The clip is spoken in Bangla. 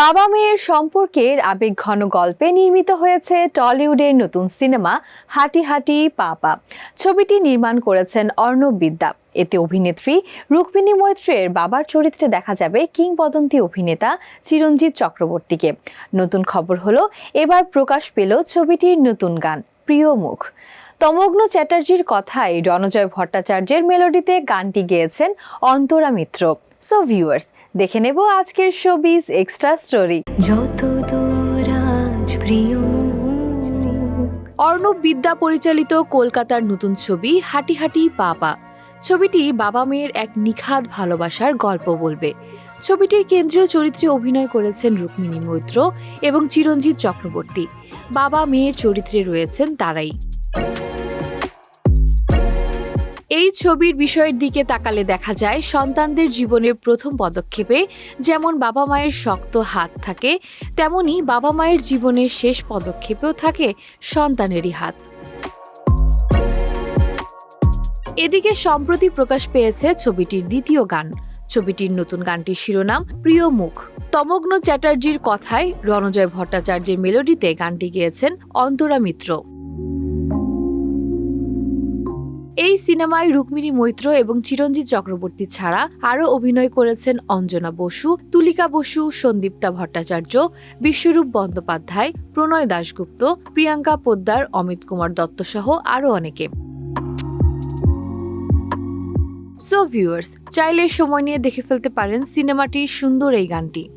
বাবা মেয়ের সম্পর্কের আবেগ ঘন গল্পে নির্মিত হয়েছে টলিউডের নতুন সিনেমা হাঁটি হাঁটি পাপা ছবিটি নির্মাণ করেছেন অর্ণব বিদ্যা। এতে অভিনেত্রী রুক্মিণী মৈত্রের বাবার চরিত্রে দেখা যাবে কিংবদন্তি অভিনেতা চিরঞ্জিত চক্রবর্তীকে। নতুন খবর হলো, এবার প্রকাশ পেল ছবিটির নতুন গান, প্রিয় মুখ। তমগ্ন চ্যাটার্জির কথায় রণজয় ভট্টাচার্যের মেলোডিতে গানটি গেয়েছেন অন্তরা মিত্র। সো ভিউয়ার্স দেখে নেব আজকের শোবিজ এক্সট্রা স্টোরি যত দূর আজ প্রিয় অর্ণব বিদ্যা পরিচালিত কলকাতার নতুন ছবি হাঁটি হাঁটি পাপা ছবিটি বাবা মেয়ের এক নিখাদ ভালোবাসার গল্প বলবে। ছবিটির কেন্দ্রীয় চরিত্রে অভিনয় করেছেন রুক্মিণী মৈত্র এবং চিরঞ্জিত চক্রবর্তী। বাবা মেয়ের চরিত্রে রয়েছেন তারাই। এই ছবির বিষয়ের দিকে তাকালে দেখা যায় সন্তানদের জীবনের প্রথম পদক্ষেপে যেমন বাবা মায়ের শক্ত হাত থাকে, তেমনি বাবা মায়ের জীবনের শেষ পদক্ষেপেও থাকে সন্তানেরই হাত। এদিকে সম্প্রতি প্রকাশ পেয়েছে ছবিটির দ্বিতীয় গান। ছবিটির নতুন গানটির শিরোনাম প্রিয় মুখ। তমগ্ন চ্যাটার্জির কথায় রণজয় ভট্টাচার্যের মেলোডিতে গানটি গেয়েছেন অন্তরা মিত্র। এই সিনেমায় রুক্মিণী মৈত্র এবং চিরঞ্জিত চক্রবর্তী ছাড়া আরও অভিনয় করেছেন অঞ্জনা বসু, তুলিকা বসু, সন্দীপ্তা ভট্টাচার্য, বিশ্বরূপ বন্দ্যোপাধ্যায়, প্রণয় দাশগুপ্ত, প্রিয়াঙ্কা পোদ্দার, অমিত কুমার দত্ত সহ আরও অনেকে। সো ভিউয়ার্স চাইলে সময় নিয়ে দেখে ফেলতে পারেন সিনেমাটির সুন্দর এই গানটি।